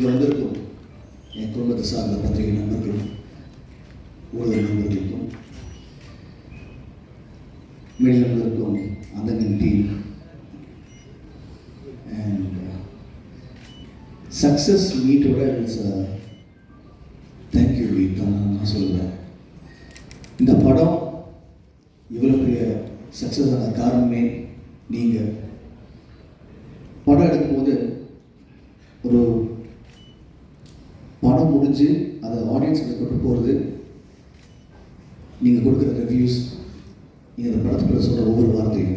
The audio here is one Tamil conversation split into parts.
இங்கே வந்திருக்கும் என் குடும்பத்தை சார்ந்த பத்திரிகை நண்பர்களும் ஊடக நண்பர்களுக்கும் மீடியம் இருக்கும் அந்த டீம் அண்ட் சக்ஸஸ் மீட்டோட இட்ஸ் தேங்க்யூ வீட் தான் நான் சொல்லுவேன். இந்த படம் இவ்வளோ பெரிய சக்ஸஸ் ஆன காரணமே நீங்கள் படம் எடுக்கும்போது ஒரு படம் முடிஞ்சு அதை ஆடியன்ஸுக்கு கொண்டு போகிறது நீங்கள் கொடுக்குற ரிவ்யூஸ் நீங்கள் இந்த படத்துக்குள்ள சொல்கிற ஒவ்வொரு வார்த்தையும்.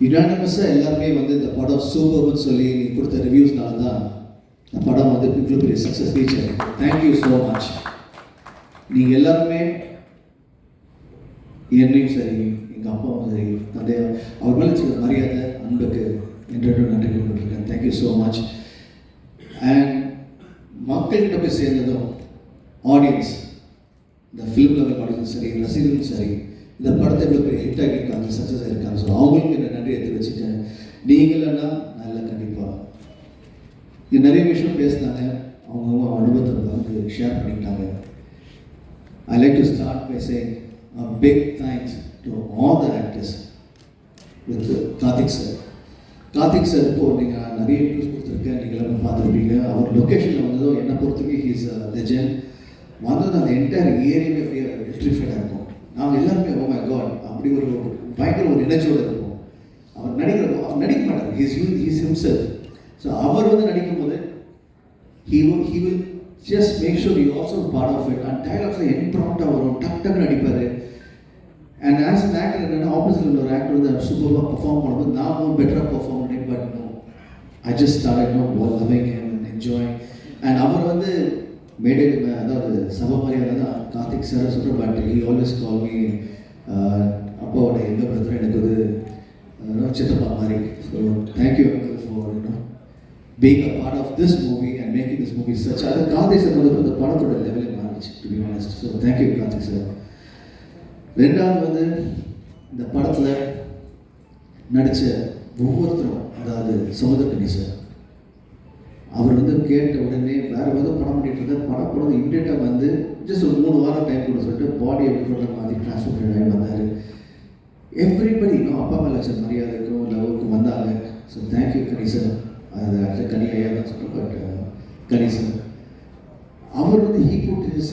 யுனானிமஸாக எல்லாருமே வந்து இந்த படம் சூப்பர்னு சொல்லி நீங்கள் கொடுத்த ரிவ்யூஸ்னால தான் இந்த படம் வந்து இவ்வளோ பெரிய சக்ஸஸ் ரீச் ஆகிருக்கு தேங்க்யூ ஸோ மச் நீங்கள் எல்லாருமே என்னையும் சரி எங்கள் அப்பாவும் சரி தந்தையா அவர் மேலே வச்சுக்கிற மரியாதை அன்புக்கு என்றென்றும் நன்றி கொடுத்துருக்கேன் தேங்க்யூ ஸோ மச் அண்ட் மக்கள்கிட்ட போய் சேர்ந்ததும் ஆடியன்ஸ் இந்த ஃபிலிம் லெவல் ஆடியன்ஸ் சரி ரசிகர்களும் சரி இந்த படத்தை இவ்வளோ பெரிய ஹிட் ஆகியிருக்காங்க சக்ஸஸ் ஆகியிருக்காங்க ஸோ அவங்களுக்கு என்ன நன்றி எடுத்து வச்சுட்டேன். நீங்களா நல்ல கண்டிப்பாக இது நிறைய விஷயம் பேசினாங்க. அவங்கவுங்க அனுபவத்தை வந்து ஷேர் பண்ணிட்டாங்க ஐ லைக் டு ஸ்டார்ட் பேசே saying a big thanks to all the actors with Karthik sir. Karthik sir இப்போ நீங்கள் நிறைய நியூஸ் கொடுத்துருக்கேன். நீங்கள் எல்லாமே பார்த்துருப்பீங்க. அவர் லொக்கேஷனில் வந்ததும் என்னை பொறுத்தவரைக்கும் ஹீஸ் லெஜண்ட் வந்தது அந்த என்டையர் ஏரியாவே அப்படியே எலக்ட்ரிஃபைடாக இருக்கும்? நாங்கள் எல்லாருமே ஓ மை காட் அப்படி ஒரு பயங்கர ஒரு எனர்ஜியோட இருக்கும் அவர் நடிக்கிற அவர் நடிக்க மாட்டார். He's you he's himself so அவர் வந்து நடிக்கும் போது he will he will just make sure you also part of it. And N impromptu வரும் டக் டக் நடிப்பார். அண்ட் ஆஸ் அன் ஆக்டர் என்னென்னா ஆப்போசிட்ல ஒரு ஆக்டர் வந்து சூப்பராக பர்ஃபார்ம் பண்ணும்போது நான் பெட்டராக பர்ஃபார்ம் பண்ணி but no I just start no loving and enjoy and அவர் வந்து மேடை uh, அதாவது சபை தான் கார்த்திக் சார் சொல்கிற but he always call me அப்பாவோட எங்கள் பிரதர் எனக்கு ஒரு uh, சித்தப்பா மாதிரி. So thank you uncle for you know being part of of movie and and making this movie such அது கார்த்திக் சார் வந்து அந்த படத்தோட லெவலே மாறிச்சு to be honest so thank you Karthik sir. ரெண்டாவது வந்து இந்த படத்தில் நடித்த ஒவ்வொருத்தரும் அதாவது சமுதக்கணி சார் அவர் வந்து கேட்ட உடனே வேறு ஏதோ படம் பண்ணிட்டு இருந்தார். படம் படம் இம்மிடியட்டாக வந்து ஜஸ்ட் ஒரு மூணு வாரம் டைம் கொடுத்து சொல்லிட்டு பாடி எப்படி பண்ணுற மாதிரி டிரான்ஸ்ஃபர் ஆகி வந்தார். எவ்ரிபடி இன்னும் அப்பா மேலே வச்ச மரியாதைக்கும் லவ்வுக்கும் வந்தாங்க. So thank you Kani sir அது ஆக்சுவலி கனி ஐயா தான் சொல்கிறேன் பட் கனி சார் அவர் வந்து ஹீ போட்டு ஹிஸ்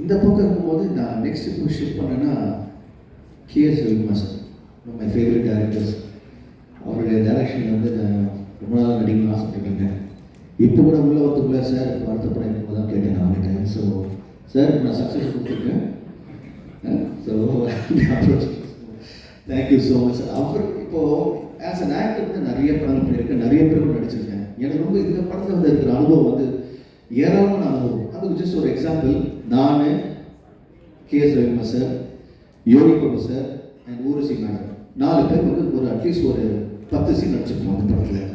இந்த பக்கம் இருக்கும்போது நான் நெக்ஸ்ட் இப்போ ஷிஃப்ட் பண்ணேன்னா K S Ravikumar sir my favourite directors அவருடைய டைரக்ஷன் வந்து நான் ரொம்ப நாள் நடிக்கணும்னு ஆசைப்பட்டிருக்கேன் இப்போ கூட உள்ள வரத்துக்குள்ள சார் அடுத்த படம் இப்போ தான் கேட்டேன் நான் அவங்ககிட்ட ஸோ சார் நான் சக்ஸஸ் கொடுத்துருக்கேன். So thank you so much அவர் இப்போது ஆஸ் அன் ஆக்டர் வந்து நிறைய படங்கள் பண்ணியிருக்கேன் நிறைய பேர் கூட நடிச்சிருக்கேன். எனக்கு ரொம்ப இந்த படத்தில் வந்து இருக்கிற அனுபவம் வந்து ஏராளமான அனுபவம். அதுக்கு ஜஸ்ட் ஒரு எக்ஸாம்பிள் நான் K S Ravikumar sir Yogi Babu sir and Urvashi madam. நாலு பேர் வந்து ஒரு அட்லீஸ்ட் ஒரு பத்து சீன் நடிச்சிருக்கோம் அந்த படத்தில்.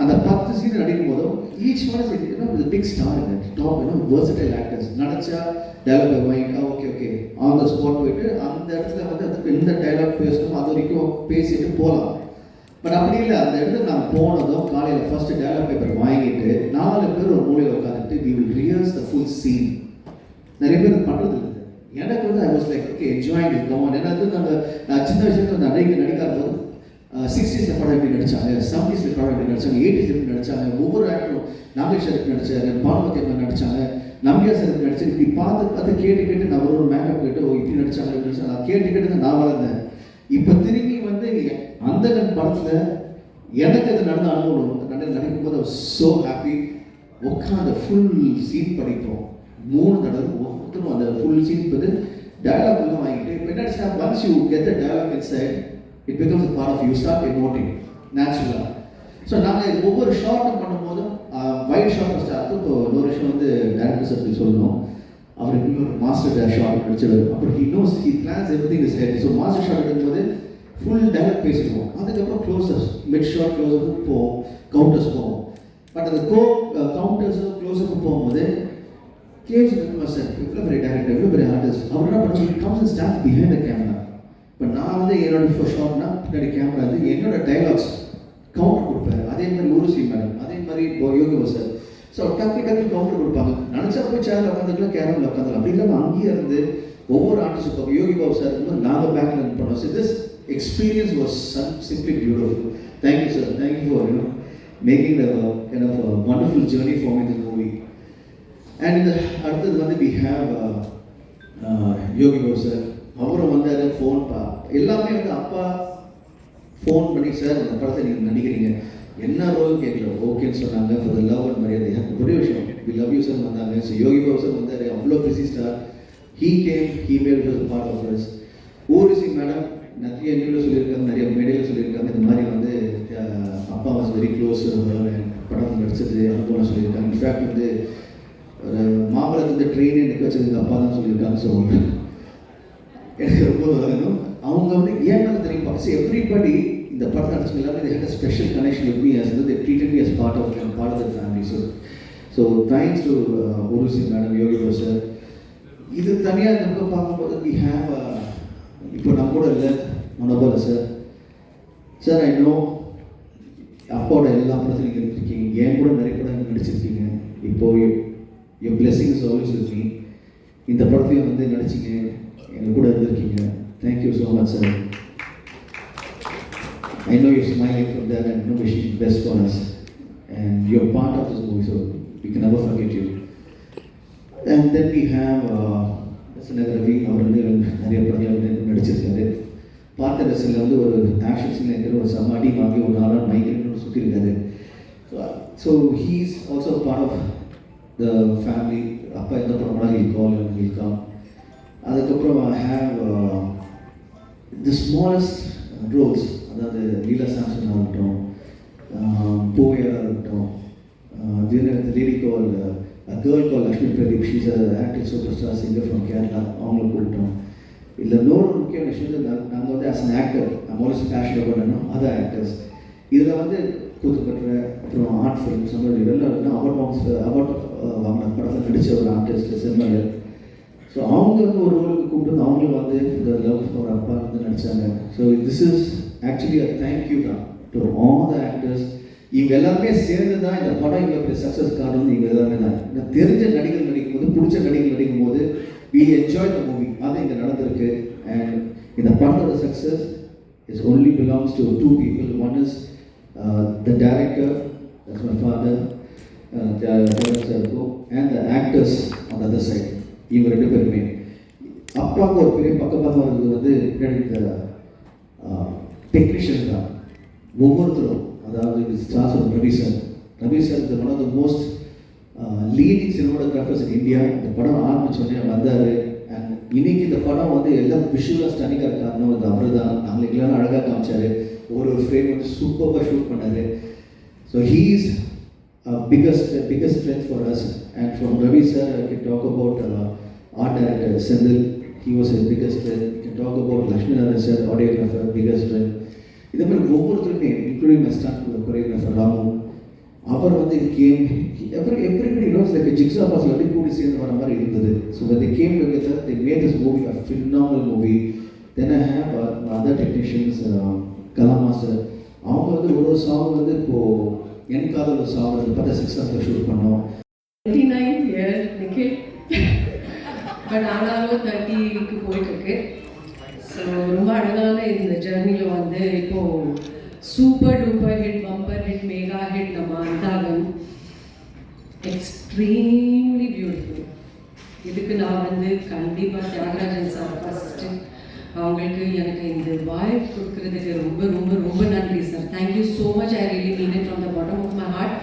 அந்த பத்து சீன் நடிக்கும் போதும் each one is you know big star top you know versatile actors நடிச்சா dialogue mind okay okay on the spot போயிட்டு அந்த இடத்துல வந்து அதுக்கு எந்த டைலாக் பேசணும் அது வரைக்கும் பேசிட்டு போகலாம். பட் அப்படி இல்லை அந்த இடத்துல நான் போனதும் காலையில் ஃபர்ஸ்ட் டயலாக் பேப்பர் வாங்கிட்டு நாலு பேர் ஒரு மூலையில் உட்காந்துட்டு we will rehearse the full scene நிறைய பேர் பண்ணுறது இல்லை எனக்கு வந்து I was like okay enjoying it come on ஏன்னா வந்து நாங்கள் நான் சின்ன வயசுல நடிகை நடிக்காத போது சிக்ஸ்டீஸில் படம் எப்படி நடித்தாங்க செவன்டீஸில் படம் எப்படி நடிச்சாங்க எயிட்டிஸ் எப்படி நடிச்சாங்க ஒவ்வொரு ஆக்டரும் நாகேஷ் சார் எப்படி நடிச்சாரு பானுமதி அம்மா நடிச்சாங்க நம்பியா சார் நடிச்சு இப்படி பார்த்து பார்த்து கேட்டு கேட்டு நான் ஒரு ஒரு மேக்கப் கேட்டு ஓ இப்படி நடித்தாங்க இப்படி நடிச்சாங்க நான் கேட்டு கேட்டு தான் நான் வளர்ந்தேன். இப்போ திரும்பி வந்து அந்த படத்தில் எனக்கு அது நடந்த அனுபவம் நடந்து நடக்கும் போது ஸோ ஹாப்பி உட்காந்து ஃபுல் சீன் படிப்போம். மூணு தடவை ஒவ்வொருத்தரும் அந்த ஃபுல் சீன் வந்து டயலாக் எல்லாம் வாங்கிட்டு இப்போ என்ன once you get the dialogue inside it becomes a part of you start emoting நேச்சுரலாக ஸோ நாங்கள் ஒவ்வொரு ஷார்ட்டும் பண்ணும்போதும் வைட் ஷார்ட் ஃபஸ்ட் ஆகும் இப்போ இன்னொரு விஷயம் வந்து டேரக்டர்ஸ் அப்படி சொல்லணும். அவருக்கு இன்னொரு மாஸ்டர் ஷார்ட் நடிச்சவர் அப்புறம் he knows he plans everything is head so master shot எடுக்கும்போது ஃபுல் டெவலப் பேசிடுவோம் அதுக்கப்புறம் க்ளோசர்ஸ் மிட் ஷார்ட் க்ளோஸருக்கு போவோம் கவுண்டர்ஸ் போவோம். பட் அந்த கோ கவுண்டர்ஸும் க்ளோஸுக்கு போகும்போது கேஜ் சார் இவ்வளோ பெரிய டேரக்டர் இவ்வளோ பெரிய ஆர்டிஸ்ட் அவர் என்ன பண்ணுவோம் comes staff behind the camera இப்போ நான் வந்து என்னோட ஷார்ட்னா பின்னாடி கேமரா வந்து என்னோட டைலாக்ஸ் கவுண்ட் கொடுப்பாரு. அதே மாதிரி ஊருசி மேடம். அதே மாதிரி இப்போ யோகி சார் ஸோ டக்கு டக்கு கவுண்டர் கொடுப்பாங்க. நினச்சா போய் சேரில் உட்காந்துக்கலாம் கேரமில் உட்காந்துக்கலாம் அப்படி இல்லாமல் அங்கேயே இருந்து ஒவ்வொரு ஆர்டிஸ்ட் இப்போ யோகி பாபு சார் வந்து நாங்கள் பேக்கில் இருந்து பண்ணோம். So this experience was simply beautiful thank you sir thank you for you know making the kind of wonderful journey for me this movie and இந்த அடுத்தது வந்து we have uh, uh, Yogi Babu sir அவரும் வந்தார் ஃபோன் பா எல்லாமே வந்து அப்பா ஃபோன் பண்ணி சார் இந்த படத்தை நீங்கள் நடிக்கிறீங்க. என்ன ரோல் கேட்கல ஓகேன்னு சொன்னாங்க. ஃபார் த லவ் அண்ட் மரியாதை ஒரே விஷயம். வி லவ் யூ சார் வந்தாங்க ஸோ யோகி பாபு சார் வந்தார். அவ்வளோ busy star he came he made part of us Urvashi madam நிறைய இன்டர்வியூ சொல்லியிருக்காங்க. நிறைய மேடையில் சொல்லியிருக்காங்க. இந்த மாதிரி வந்து அப்பா வாஸ் வெரி க்ளோஸ் படம் நடிச்சது அனுபவம் சொல்லியிருக்காங்க. இன்ஃபேக்ட் வந்து ஒரு ட்ரெயின் ட்ரெயினே வச்சது அப்பா தான் சொல்லியிருக்காங்க ஸோ எனக்கு ரொம்ப அவங்க வந்து ஏன் தெரியுமா? ஸோ எவ்ரிபடி இந்த படத்தை நடிச்சவங்க எல்லாமே they had special connection connection with me as they treated me as part of part of the family. So so thanks to madam Yogi sir இது தனியாக நம்ம பார்க்கும்போது வி have இப்போ நம்ம கூட இல்லை Manobala sir sir I know அப்பாவோட எல்லா படத்தையும் நீங்கள் இருந்திருக்கீங்க ஏன் கூட நிறைய படம் நடிச்சிருக்கீங்க? இப்போ என் பிளெஸிங் இஸ் ஆல்வேஸ் இந்த படத்துலையும் வந்து நடிச்சிங்க. எங்கள் கூட இருந்திருக்கீங்க. Thank you so much sir I know you're smiling from that and know wishing the best for us. And you're part of this movie, so we can never forget you. And then we have uh, நகர் ரவி அவர் வந்து நிறைய படங்கள் வந்து நடிச்சிருக்காரு. பார்த்த ரசில் வந்து ஒரு ஆக்ஷன் சீன் இருக்கிற ஒரு செம்ம அடி வாங்கி ஒரு நாளாக migrate சுற்றிருக்காரு so he is also part of the family அப்பா எந்த படம் கூட ஹில் கால் ஹில் கம் அதுக்கப்புறம் I have the smallest roles அதாவது லீலா சாம்சன் இருக்கட்டும் பூவையராக இருக்கட்டும் lady call girl call Lakshmi Pradeep she's active super star singer from Kerala அவங்கள கூப்பிட்டோம். இல்லை இன்னொரு முக்கியமான விஷயம் வந்து நாங்கள் வந்து ஆஸ் அன் ஆக்டர் நம்ம ஆல்வேஸ் பண்ணணும் அதர் ஆக்டர்ஸ் இதில் வந்து கூத்துப்பட்டுற அப்புறம் ஆர்ட் ஃபிலிம்ஸ் அந்த மாதிரி எல்லாம் அவார்ட் வாங்ஸ் அவார்ட் வாங்கின படத்தில் நடித்த ஒரு ஆர்டிஸ்ட் செம்மலர் ஸோ அவங்க வந்து ஒரு ரோலுக்கு கூப்பிட்டு வந்து அவங்களும் வந்து இந்த லவ் ஃபார் அப்பா வந்து நடித்தாங்க so this is actually a thank you தான் டு ஆல் த ஆக்டர்ஸ் இவங்க எல்லாருமே சேர்ந்து தான் இந்த படம் இவங்க பெரிய சக்ஸஸ் காரணம் இவங்க எல்லாமே தான். நான் தெரிஞ்ச நடிகர் நடிக்கும் போது பிடிச்ச நடிகர் நடிக்கும் போது வி என்ஜாய் த மூவி அது இங்கே நடந்திருக்கு. அண்ட் இந்த படத்தோட success is only belongs to two people one is the director that's my father இருக்கும் and the actors on other side இவங்க ரெண்டு பேருமே. அப்பாவுக்கு ஒரு பெரிய பக்கம் இருக்கிறது வந்து பின்னாடி டெக்னீஷியன் தான். ஒவ்வொருத்தரும் அதாவது stars of Ravi sir. Ravi sir இந்த one of the most leading cinematographers in India இந்த படம் ஆரம்பிச்சோடனே வந்தார். அண்ட் இன்னைக்கு இந்த படம் வந்து எல்லாம் விஷுவலாக ஸ்டனிங்காக காரணம் இந்த அவர் தான் நாங்களுக்கு எல்லாம் அழகாக காமிச்சார். ஒரு ஒரு ஃப்ரேம் வந்து சூப்பராக ஷூட் பண்ணார். So he is biggest biggest strength for us. And from Ravi sir, I can talk about uh, art director Sendil. He was his biggest strength. We can talk about Lakshmi Narayan sir, audiographer, biggest strength. இதே மாதிரி ஒவ்வொருத்தருமே including my start choreographer Ramu அவர் வந்து came every everybody knows like jigsaw பாஸ்ல அப்படியே கூடி சேர்ந்து வர மாதிரி இருந்தது so when they came together they made this movie a phenomenal movie then I have uh, other technicians uh, Kala master அவங்க வந்து ஒரு ஒரு சாங் வந்து இப்போ என் காதல் ஒரு சாங் வந்து பார்த்தா சிக்ஸ் ஹவர்ஸில் ஷூட் பண்ணோம். 29th இயர் நிக்கில். பட் ஆனாலும் தேர்ட்டிக்கு போயிட்டுருக்கு. ஸோ ரொம்ப அழகான இந்த ஜேர்னியில் வந்து இப்போது super duper hit bumper hit mega hit நம்ம அந்தாகம் எக்ஸ்ட்ரீம்லி பியூட்டிஃபுல் இதுக்கு நான் வந்து கண்டிப்பாக தியாகராஜன் சார் ஃபஸ்ட் அவங்களுக்கு எனக்கு இந்த வாய்ப்பு கொடுக்கறதுக்கு ரொம்ப ரொம்ப ரொம்ப நன்றி sir thank you so much I really mean it from the bottom of my heart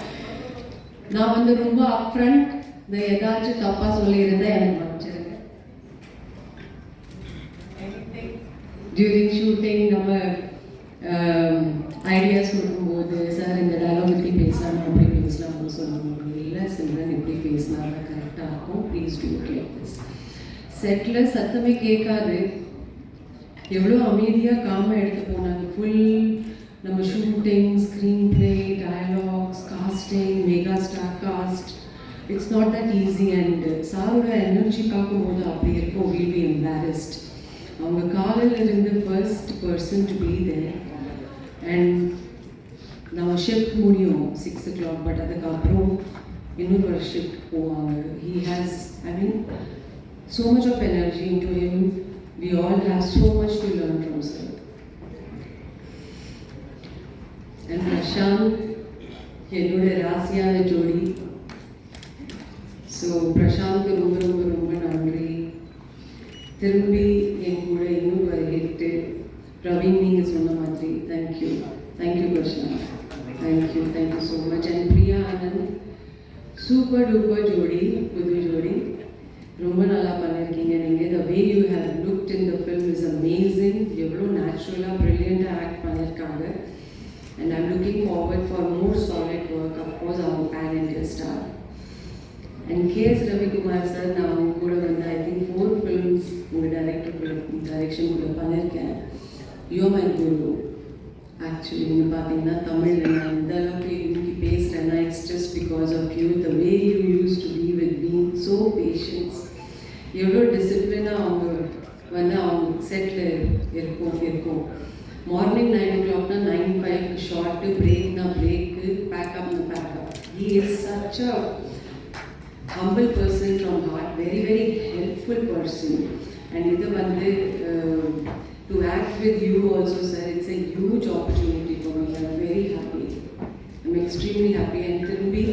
நான் வந்து ரொம்ப அப்ரண்ட் இந்த ஏதாச்சும் தப்பாக சொல்லியிருந்தா எனக்கு மன்னிச்சிருங்க. டியூரிங் ஷூட்டிங் நம்ம ஐடியாஸ் கொடுக்கும்போது சார் இந்த டயலாக் இப்படி பேசலாம் அப்படி பேசலாம்னு சொல்லுவாங்க இல்லை சிம்ரன் இப்படி பேசினா கரெக்டாக இருக்கும். ப்ளீஸ் டூ லைக் திஸ் செட்டில் சத்தமே கேட்காது. எவ்வளோ அமைதியாக காமாக எடுத்து போனாங்க. ஃபுல் நம்ம shooting screenplay dialogues casting mega star cast it's not that easy and சாரோட எனர்ஜி பார்க்கும்போது அப்படி இருக்கும் வில் பி எம்பாரஸ்ட் அவங்க காலையில் இருந்து first person to be there and நம்ம ஷிஃப்ட் முடியும் சிக்ஸ் ஓ கிளாக் பட் அதுக்கப்புறம் இன்னொரு ஒரு ஷிஃப்ட் போவாங்க. He has I mean so much of energy in to him we all have so much to learn from sir and Prashanth என்னோட ராசியான ஜோடி ஸோ பிரசாந்த் ரொம்ப ரொம்ப ரொம்ப நன்றி திரும்பி என் கூட இன்னொரு ஒரு ஹிட்டு பிரவீன் நீங்கள் சொன்ன மாதிரி thank you thank you Prashanth thank you thank you so much and Priya Anand super duper ஜோடி புது ஜோடி ரொம்ப நல்லா பண்ணியிருக்கீங்க. நீங்கள் the way you have looked in the film is amazing எவ்வளோ நேச்சுரலாக ப்ரில்லியண்ட்டாக ஆக்ட் பண்ணியிருக்காங்க. And I'm looking forward for more solid work of course அவங்க pan India star and KS Ravikumar sir நான் அவங்க கூட வந்து ஐ திங்க் ஃபோர் ஃபிலிம்ஸ் உங்கள் டைரக்டர் கூட டைரக்ஷன் கூட பண்ணியிருக்கேன். யோ மை குரு ஆக்சுவலி நீங்கள் பார்த்தீங்கன்னா தமிழில் நான் எந்த அளவுக்கு இன்னைக்கு பேசுகிறேன்னா it's just because of you the way you use to be with being so patience எவ்வளோ டிசிப்ளினாக அவங்க வந்து அவங்க செட்டில் இருக்கும் இருக்கும் மார்னிங் நைன் ஓ கிளாக்னா நைன் ஃபைவ்க்கு ஷார்ட்டு பிரேக்னா break பேக்கப்னா pack up he is such a humble person from heart, very, very helpful person. And இது வந்து uh, to act with you also, sir, it's a huge opportunity for me. I'm very happy. I'm extremely happy. And திரும்பி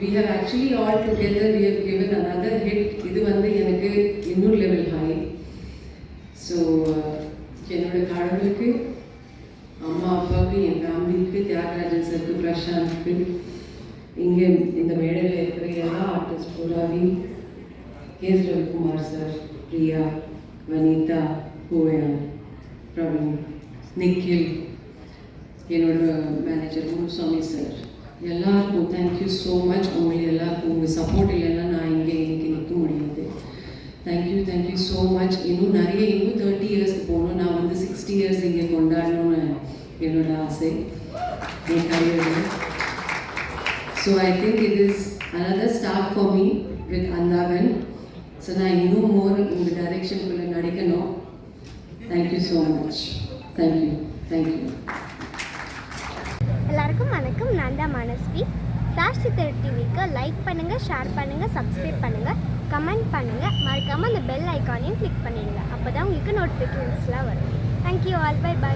we have actually all together, we have given another hit. இது வந்து எனக்கு இன்னொரு லெவல் ஹை ஸோ என்னோட கடவுளுக்கு தியாகராஜன் சருக்கு பிரசாந்த்க்கு இங்கே இந்த மேடையில் இருக்கிற எல்லா ஆர்டிஸ்ட் பூராவி கேஸ் ரவிக்குமார் சார் பிரியா வனிதா கோயா பிரவீன் நிக்கில் என்னோட மேனேஜர் முனுசாமி சார். எல்லாருக்கும் தேங்க்யூ ஸோ மச் உங்களுக்கு எல்லாருக்கும் உங்கள் சப்போர்ட் இல்லைன்னா நான் இங்கே இன்னைக்கு நிற்க முடியாது. தேங்க்யூ தேங்க்யூ ஸோ மச் இன்னும் நிறைய இன்னும் தேர்ட்டி இயர்ஸ்க்கு போகணும். நான் வந்து சிக்ஸ்டி இயர்ஸ் இங்கே கொண்டாடணும்னு என்னோட ஆசை. என் கரியரில் So I think it is another start for me with Andhagan so நான் இன்னும் மோர் உங்கள் டைரெக்ஷனுக்குள்ளே நடிக்கணும். Thank you so much thank you thank you எல்லாருக்கும் வணக்கம். நான் தான் மனஸ்வி. ஃப்ளாஷ் சித்தர் டிவிக்கு லைக் பண்ணுங்கள் ஷேர் பண்ணுங்கள் சப்ஸ்கிரைப் பண்ணுங்கள் கமெண்ட் பண்ணுங்கள் மறக்காமல் அந்த பெல் ஐக்கானையும் கிளிக் பண்ணிடுங்க. அப்போ தான் உங்களுக்கு நோட்டிஃபிகேஷன்ஸ்லாம் வரும். Thank you all by by